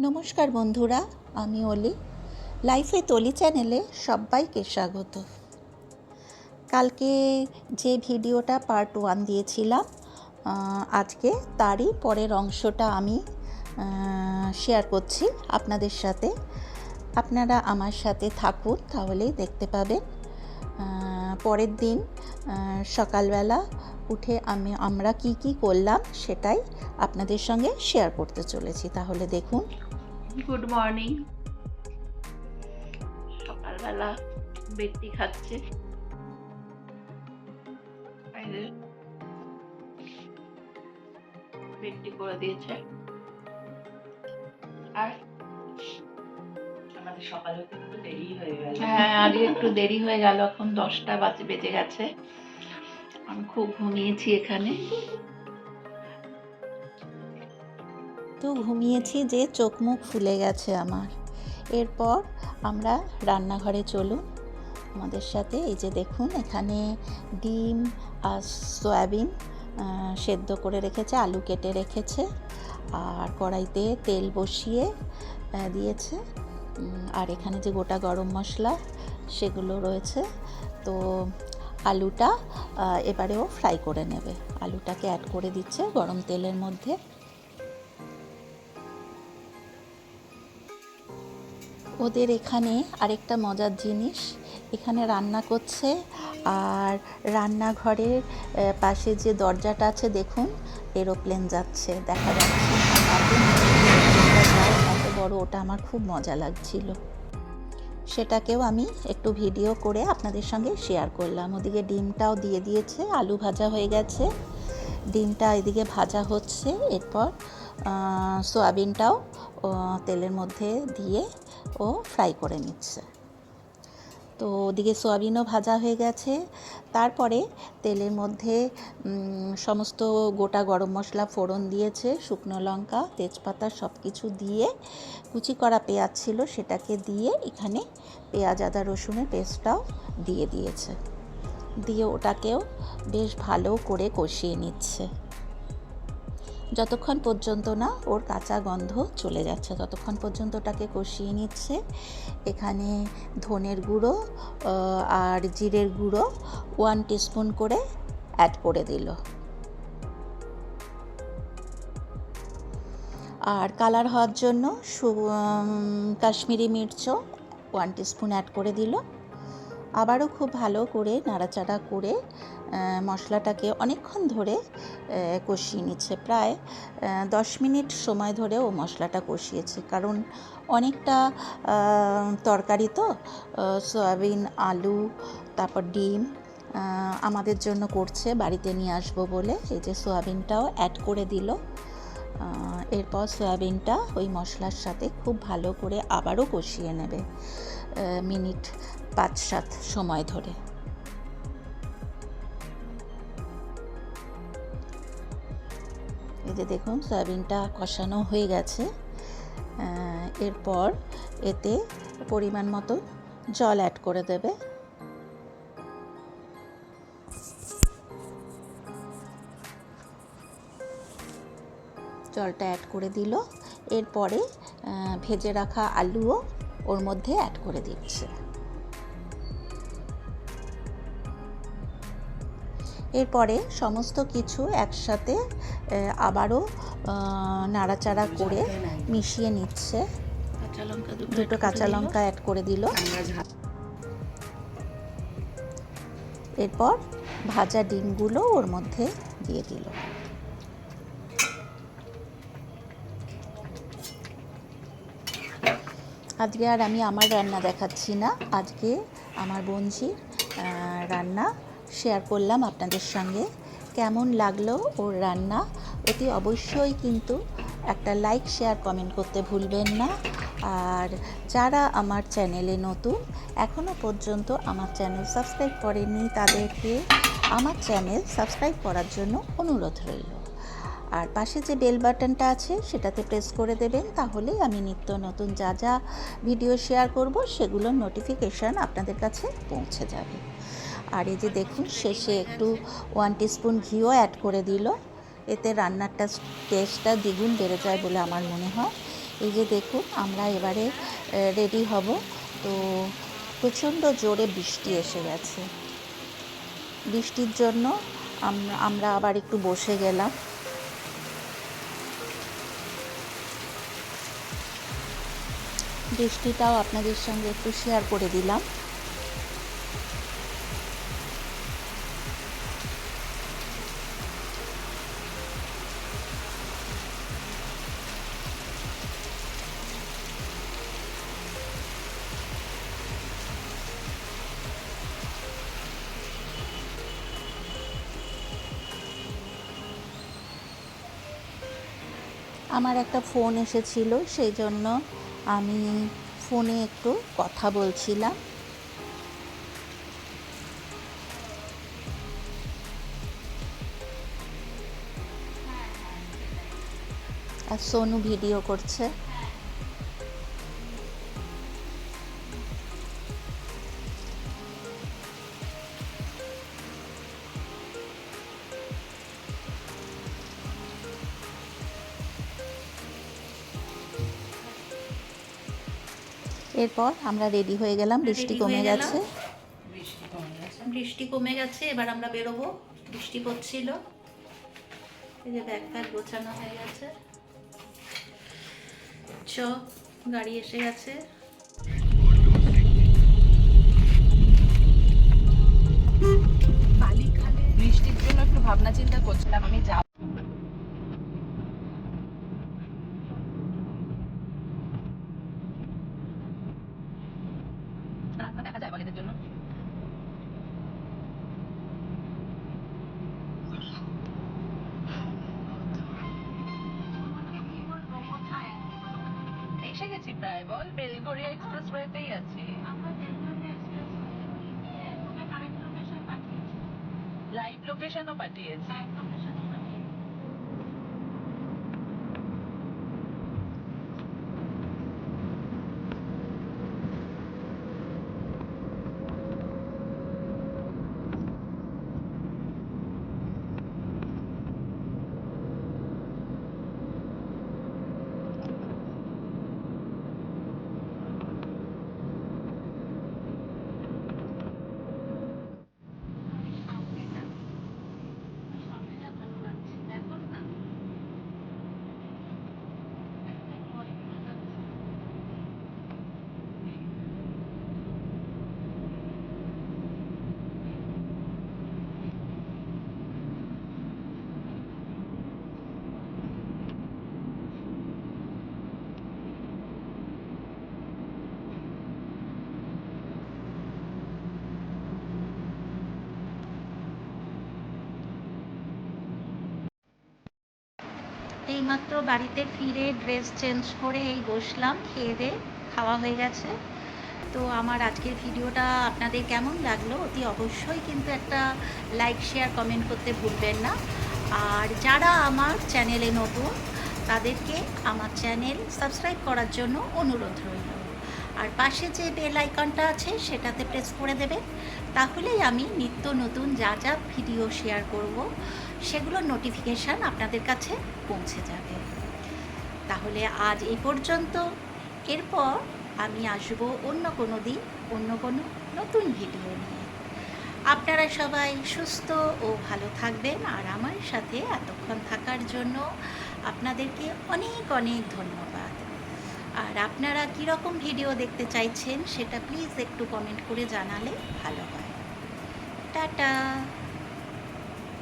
নমস্কার বন্ধুরা, আমি অলি। লাইফে তলি চ্যানেলে সবাইকে স্বাগত। কালকে যে ভিডিওটা পার্ট ওয়ান দিয়েছিলাম আজকে তারই পরের অংশটা আমি শেয়ার করছি আপনাদের সাথে। আপনারা আমার সাথে থাকুন, তাহলেই দেখতে পাবেন। পরের দিন সকালবেলা উঠে আমি, আমরা কি কি করলাম সেটাই আপনাদের সঙ্গে শেয়ার করতে চলেছি। তাহলে দেখুন। গুড মর্নিং সকালবেলা বেডটি খাচ্ছে। বেডটি করে দিয়েছে। আজকে একটু দেরি হয়ে গেল, এখন দশটা বাজে, বেজে গেছে। আমি খুব ঘুমিয়েছি এখানে। তো ঘুমিয়েছি যে চোখ মুখ ফুলে গেছে আমার। এরপর আমরা রান্নাঘরে চলুন। আমাদের সাথে এই যে দেখুন, এখানে ডিম আর সয়াবিন সেদ্ধ করে রেখেছে, আলু কেটে রেখেছে, আর কড়াইতে তেল বসিয়ে দিয়েছে। আর এখানে যে গোটা গরম মশলা সেগুলো রয়েছে। তো আলুটা এবারেও ফ্রাই করে নেবে। আলুটাকে অ্যাড করে দিচ্ছে গরম তেলের মধ্যে। ওদের এখানে আরেকটা মজার জিনিস। এখানে রান্না করছে আর রান্নাঘরের পাশে যে দরজাটা আছে, দেখুন এরোপ্লেন যাচ্ছে, দেখা যাচ্ছে। এত বড়, ওটা আমার খুব মজা লাগছিল। সেটাকেও আমি একটু ভিডিও করে আপনাদের সঙ্গে শেয়ার করলাম। ওদিকে ডিমটাও দিয়ে দিয়েছে, আলু ভাজা হয়ে গেছে। ডিমটা এদিকে ভাজা হচ্ছে, এরপর সোয়াবিনটাও তেলের মধ্যে দিয়ে ও ফ্রাই করে নিচ্ছে। তো ওদিকে সোয়াবিনও ভাজা হয়ে গেছে। তারপরে তেলের মধ্যে সমস্ত গোটা গরম মশলা ফোড়ন দিয়েছে, শুকনো লঙ্কা, তেজপাতা সব কিছু দিয়ে কুচি করা পেঁয়াজ ছিল সেটাকে দিয়ে এখানে পেঁয়াজ, আদা, রসুনের পেস্টটাও দিয়ে দিয়েছে। দিয়ে ওটাকেও বেশ ভালো করে কষিয়ে নিচ্ছে। যতক্ষণ পর্যন্ত না ওর কাঁচা গন্ধ চলে যাচ্ছে, ততক্ষণ পর্যন্ত ওটাকে কষিয়ে নিচ্ছে। এখানে ধনের গুঁড়ো আর জিরের গুঁড়ো ওয়ান টিস্পুন করে অ্যাড করে দিল। আর কালার হওয়ার জন্য কাশ্মীরি মির্চও ওয়ান টিস্পুন অ্যাড করে দিল। আবারও খুব ভালো করে নাড়াচাড়া করে মশলাটাকে অনেকক্ষণ ধরে কষিয়ে নিচ্ছে। প্রায় দশ মিনিট সময় ধরে ও মশলাটা কষিয়েছে। কারণ অনেকটা তরকারি তো সয়াবিন, আলু, তারপর ডিম আমাদের জন্য করছে, বাড়িতে নিয়ে আসব বলে। এই যে সয়াবিনটাও অ্যাড করে দিল। এরপর সয়াবিনটা ওই মশলার সাথে খুব ভালো করে আবারও কষিয়ে নেবে। মিনিট পাঁচ সাত সময় ধরে। যে দেখুন, সয়াবিনটা কষানো হয়ে গেছে। এরপর এতে পরিমাণ মতো জল অ্যাড করে দেবে। জলটা অ্যাড করে দিল। এরপরে ভেজে রাখা আলুও ওর মধ্যে অ্যাড করে দিচ্ছে। এরপরে সমস্ত কিছু একসাথে আবারও নাড়াচাড়া করে মিশিয়ে নিচ্ছে। দুটো কাঁচা লঙ্কা অ্যাড করে দিল। এরপর ভাজা ডিমগুলো ওর মধ্যে দিয়ে দিল। আজকে আর আমি আমার রান্না দেখাচ্ছি না। আজকে আমার বোনঝির রান্না। শেয়ার করলাম আপনাদের সঙ্গে। কেমন লাগল ওর রান্না? অতি অবশ্যই কিন্তু একটা লাইক শেয়ার কমেন্ট করতে ভুলবেন না। আর যারা আমার চ্যানেলে নতুন এখনও পর্যন্ত আমার চ্যানেল সাবস্ক্রাইব করেননি তাদেরকে আমার চ্যানেল সাবস্ক্রাইব করার জন্য অনুরোধ রইল। আর পাশে যে বেল বাটনটা আছে সেটাতে প্রেস করে দেবেন তাহলে আমি নিত্য নতুন যা যা ভিডিও শেয়ার করব, সেগুলোর নোটিফিকেশান আপনাদের কাছে পৌঁছে যাবে। আর এই যে দেখুন, শেষে একটু ওয়ান টিস্পুন ঘিও অ্যাড করে দিল। এতে রান্নারটা টেস্টটা দ্বিগুণ বেড়ে যায় বলে আমার মনে হয়। এই যে দেখুন, আমরা এবারে রেডি হব। তো প্রচণ্ড জোরে বৃষ্টি এসে গেছে। বৃষ্টির জন্য আমরা আবার একটু বসে গেলাম। বৃষ্টিটাও আপনাদের সঙ্গে একটু শেয়ার করে দিলাম। আমার একটা ফোন এসেছিল সেই জন্য আমি ফোনে একটু কথা বলছিলাম। আর সোনু ভিডিও করছে। এরপর আমরা রেডি হয়ে গেলাম বৃষ্টি কমে গেছে। বৃষ্টি কমে গেছে। এবার আমরা বেরোবো। বৃষ্টি পড়ছিল এই যে ব্যাগ ফ্যাগ গোছানো হয়ে গেছে। চ গাড়ি এসে গেছে। প্রায় বল বেলগড়িয়া এক্সপ্রেস ওয়েতেই আছি লাইভ লোকেশনও পাঠিয়েছি। এইমাত্র বাড়িতে ফিরে ড্রেস চেঞ্জ করে এই বসলাম, খেয়ে দিয়ে খাওয়া হয়ে গেছে। তো আমার আজকের ভিডিওটা আপনাদের কেমন লাগল অতি অবশ্যই কিন্তু একটা লাইক শেয়ার কমেন্ট করতে ভুলবেন না। আর যারা আমার চ্যানেলে নতুন, তাদেরকে আমার চ্যানেল সাবস্ক্রাইব করার জন্য অনুরোধ রইল। আর পাশে যে বেল আইকনটা আছে, সেটাতে প্রেস করে দেবেন। তাহলেই আমি নিত্য নতুন যা যা ভিডিও শেয়ার করব। সেগুলোর নোটিফিকেশান আপনাদের কাছে পৌঁছে যাবে। তাহলে আজ এই পর্যন্ত। এরপর আমি আসব অন্য কোনো দিন, অন্য কোনো নতুন ভিডিও নিয়ে। আপনারা সবাই সুস্থ ও ভালো থাকবেন আর আমার সাথে এতক্ষণ থাকার জন্য আপনাদেরকে অনেক অনেক ধন্যবাদ। আর আপনারা কীরকম ভিডিও দেখতে চাইছেন সেটা প্লিজ একটু কমেন্ট করে জানালে ভালো হয়। টাটা!